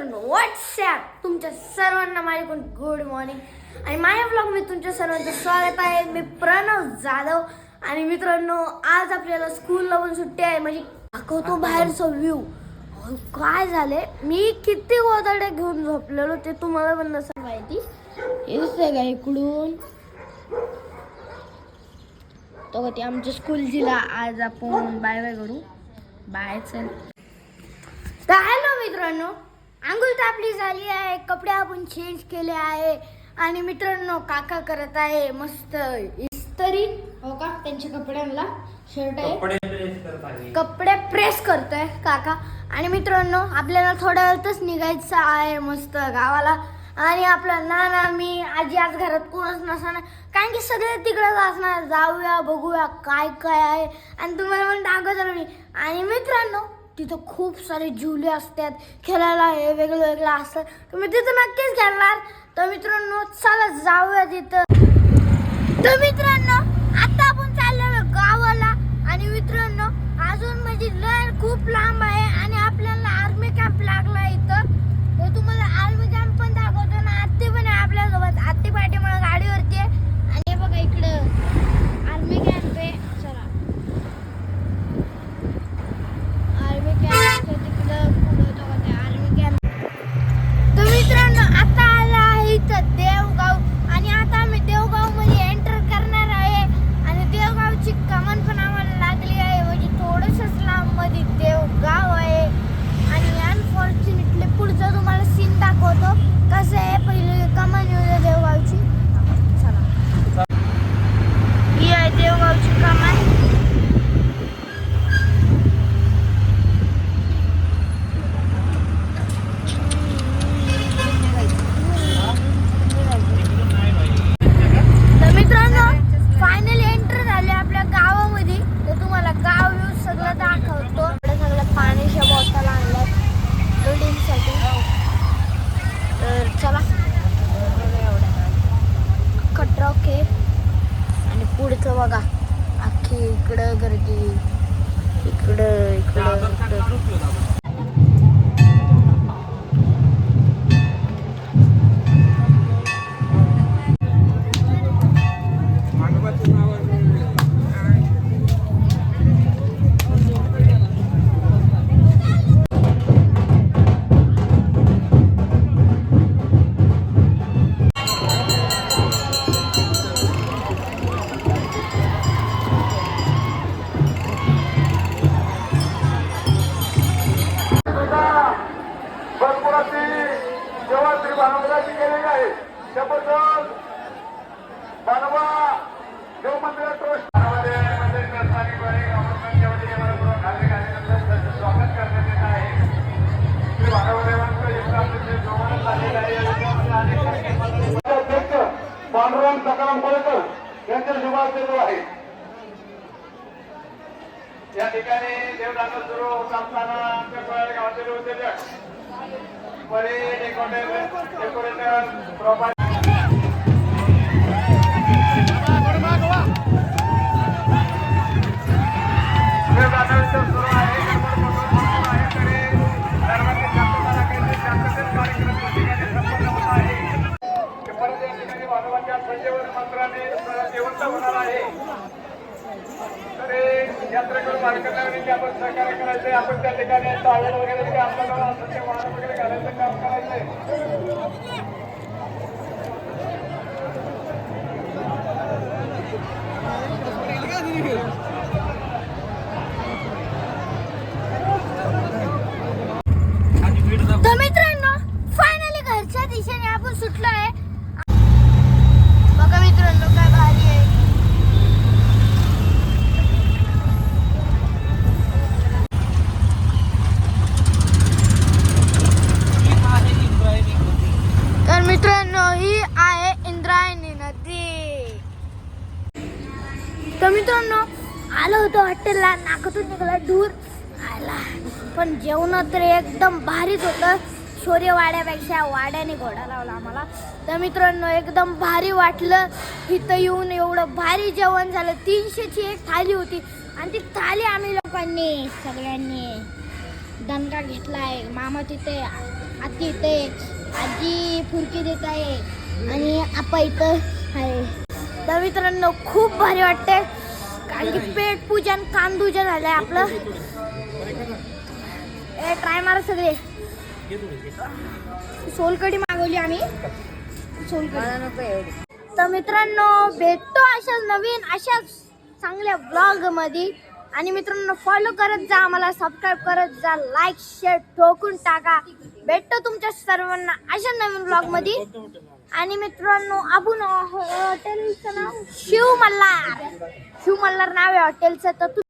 मित्रांनो व्हॉट्सॲप तुमच्या सर्वांना माझ्याकडून गुड मॉर्निंग आणि माझ्या ब्लॉगमध्ये तुमच्या सर्वांचं स्वागत आहे. मी प्रणव जाधव. आणि मित्रांनो आज आपल्याला स्कूलला पण सुट्टी आहे. म्हणजे दाखवतो बाहेरचा व्ह्यू काय झाले मी किती गोदाड्या घेऊन झोपलेलो ते तुम्हाला पण नसेल माहिती. हे दिसतंय का इकडून? तो ते आमच्या स्कूल जिला आज आपण बाय बाय करू. बाय चल. तर हॅलो मित्रांनो? आंघोळ तर आपली झाली आहे कपडे आपण चेंज केले आहे. आणि मित्रांनो काका करत आहे मस्त इस्त्री. हो का? त्यांच्या कपड्यांना शर्ट आहे. कपडे प्रेस करत आहे. कपडे प्रेस करतोय काका. आणि मित्रांनो आपल्याला थोड्या वेळातच निघायचं आहे मस्त गावाला. आणि आपला नाना मी आजी आज घरात कोणच नसणार कारण की सगळे तिकडे असणार. जाऊया बघूया काय काय आहे. आणि तुम्हाला पण दाखवतो मी. आणि मित्रांनो तिथं खूप सारे झुले असतात खेळायला हे वेगळं वेगळं असतं. मी तिथं नक्कीच खेळणार. तर मित्रांनो चला जाऊया तिथं. तर मित्रांनो आता आपण चाललेलो गावाला. आणि मित्रांनो अजून म्हणजे लय खूप लांब आहे आणि आपल्याला आर्मी कॅम्प लागला इथं तर तुम्हाला आर्मी कॅम्प पण दाखवतो ना आत्ते पण आहे आपल्यासोबत आत्ते पाठी मला गाडीवरती आहे आणि हे बघा इकडं आर्मी कॅम्प आहे चला आर्मी कॅम्प तिकडं पुढं तो का आर्मी कॅम्प तर मित्रांनो आता आला आहे इथं देवगाव आणि आता आम्ही देवगावमध्ये एंटर करणार आहे आणि देवगावची कमान पण आम्हाला लागली आहे म्हणजे थोडंसंच लांबमध्ये देवगाव आहे आणि अनफॉर्च्युनेटली पुढचं तुम्हाला सीन दाखवतो कसं आहे पहिले कमान येऊ द्या देवगावची चला ही आहे देवगावची कमान तर मित्रांनो फायनली एंटर झाले आपल्या गावामध्ये तर तुम्हाला गाव व्यू सगळं दाखवतो इकडे सगळं पाण्याच्या बॉटल आणल्यात बिल्डिंगसाठी तर चला खट्रॉक आहे आणि पुढचं बघा. अख्खी इकडं गर्दी. जेव्हा केलेली आहे त्याबद्दल बनवा देव मंदिर ट्रस्ट श्री आहे. अध्यक्ष पांडुरंग सकाराम कोळेकर यांच्या शुभाशय आहे. या ठिकाणी देवदान सुरू होत असताना आमच्या कोळ्या गावातील उद्योजक por el decreto del यात्रेकडून मार्गदर्शनाने आपण सहकार्य करायचंय आपण त्या ठिकाणी टावेल वगैरे जे आपल्याला ते वाहन वगैरे घालायचं काम करायचंय. तर मित्रांनो आलो होतो हॉटेलला. नाकातून निघाला दूर आला. पण जेवण तर एकदम भारीच होतं. शौर्यवाड्यापेक्षा वाड्याने घोडा लावला आम्हाला. तर मित्रांनो एकदम भारी वाटलं. इथं येऊन एवढं भारी जेवण झालं. तीनशेची एक थाली होती. आणि ती थाली आम्ही लोकांनी सगळ्यांनी दणका आहे मामा तिथे आती इथे आजी फुरकी देत आहे. आणि आपा इथं आहे. तर मित्रांनो खूप भारी वाटते कारण की पेट पूजन कांदूजन झालंय आपलं. ए ट्राय मारा सगळे. सोलकडी मागवली आम्ही. सोलकडी तर मित्रांनो भेटतो अशाच नवीन अशाच चांगल्या ब्लॉगमध्ये आणि मित्रांनो फॉलो करत जा आम्हाला सबस्क्राईब करत जा लाईक शेअर ठोकून टाका. भेटतो तुमच्या सर्वांना अशा नवीन ब्लॉगमध्ये आणि मित्रांनो आपण हॉटेलचं नाव शिव मल्हार शिव मल्हार नाव आहे हॉटेलचं. तर